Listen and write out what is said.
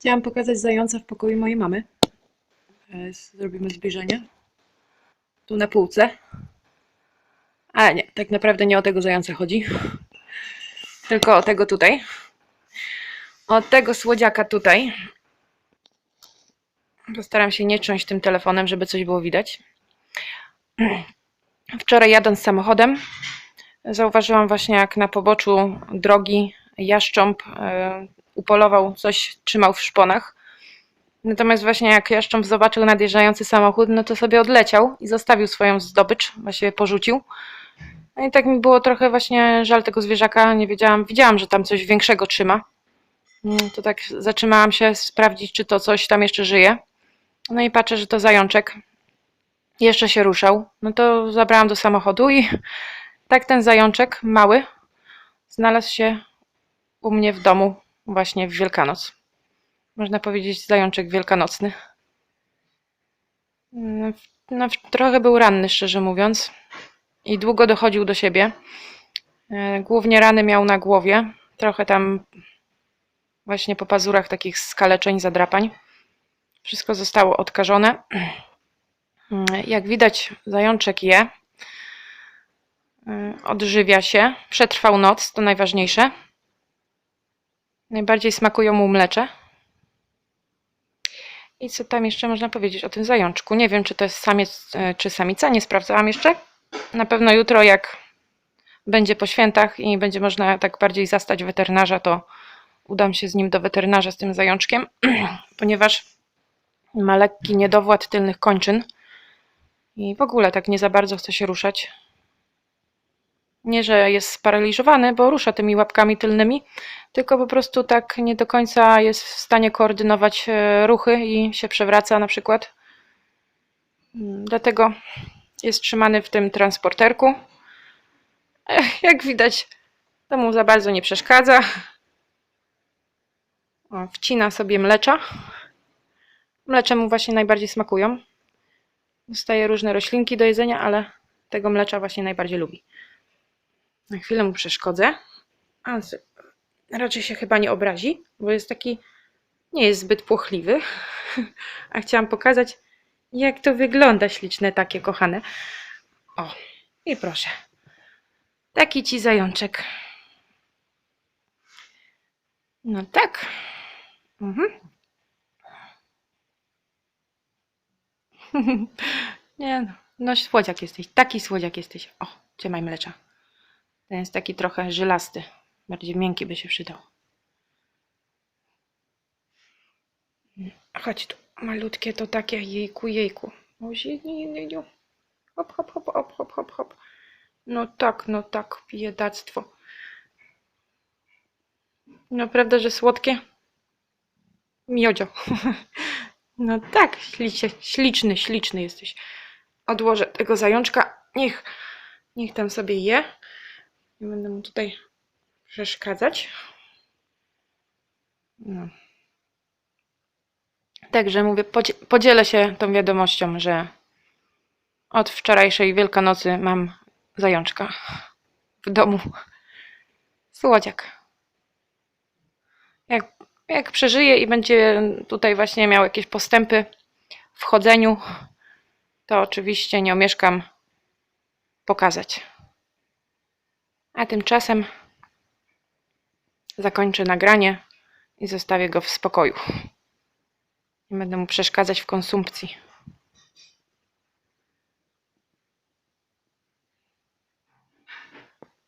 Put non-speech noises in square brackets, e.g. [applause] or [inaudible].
Chciałam pokazać zająca w pokoju mojej mamy. E, Zrobimy zbliżenie. Tu na półce. Ale nie, tak naprawdę nie o tego zająca chodzi. Tylko o tego tutaj. O tego słodziaka tutaj. Postaram się nie trząść tym telefonem, żeby coś było widać. Wczoraj jadąc samochodem, zauważyłam właśnie jak na poboczu drogi jaszcząb e, upolował, coś trzymał w szponach. Natomiast właśnie jak jaszcząb zobaczył nadjeżdżający samochód, no to sobie odleciał i zostawił swoją zdobycz, właściwie porzucił. No i tak mi było trochę właśnie żal tego zwierzaka, nie wiedziałam, widziałam, że tam coś większego trzyma. Mm, To tak zatrzymałam się sprawdzić, czy to coś tam jeszcze żyje. No i patrzę, że to zajączek. Jeszcze się ruszał. No to zabrałam do samochodu i tak ten zajączek mały znalazł się u mnie w domu właśnie w Wielkanoc. Można powiedzieć zajączek wielkanocny. No, no, trochę był ranny, szczerze mówiąc. I długo dochodził do siebie. E, Głównie rany miał na głowie. Trochę tam właśnie po pazurach takich skaleczeń, zadrapań. Wszystko zostało odkażone. Mm, Jak widać, zajączek je. Y, Odżywia się. Przetrwał noc, to najważniejsze. Najbardziej smakują mu mlecze. I co tam jeszcze można powiedzieć o tym zajączku? Nie wiem, czy to jest samiec, y, czy samica, nie sprawdzałam jeszcze. Na pewno jutro, jak będzie po świętach i będzie można tak bardziej zastać weterynarza, to udam się z nim do weterynarza, z tym zajączkiem, [clears throat] ponieważ ma lekki niedowład tylnych kończyn i w ogóle tak nie za bardzo chce się ruszać. Nie, że jest sparaliżowany, bo rusza tymi łapkami tylnymi, tylko po prostu tak nie do końca jest w stanie koordynować e, ruchy i się przewraca na przykład. Mm, Dlatego jest trzymany w tym transporterku. Jak widać, to mu za bardzo nie przeszkadza. O, wcina sobie mlecza. Mlecze mu właśnie najbardziej smakują. Dostaje różne roślinki do jedzenia, ale tego mlecza właśnie najbardziej lubi. Na chwilę mu przeszkodzę. A z- raczej się chyba nie obrazi, bo jest taki, nie jest zbyt płochliwy. [laughs] A chciałam pokazać, jak to wygląda śliczne takie, kochane. O, i proszę. Taki ci zajączek. No tak. Mhm. [laughs] Nie no, no słodziak jesteś, taki słodziak jesteś. O, trzymaj mlecza. Ten jest taki trochę żylasty, bardziej miękki by się przydał. Chodź tu, malutkie to takie, jejku, jejku. O, zieniu. Hop, hop, hop, hop, hop, hop, hop. No tak, no tak, biedactwo. Prawda, że słodkie? Miodzio. [laughs] No tak, ślicznie, śliczny, śliczny jesteś. Odłożę tego zajączka. Niech, niech tam sobie je. Nie będę mu tutaj przeszkadzać. No. Także mówię, podzie- podzielę się tą wiadomością, że od wczorajszej Wielkanocy mam zajączka w domu. Słodziak. Jak, jak przeżyje i będzie tutaj właśnie miał jakieś postępy w chodzeniu, to oczywiście nie omieszkam pokazać. A tymczasem zakończę nagranie i zostawię go w spokoju. Nie będę mu przeszkadzać w konsumpcji.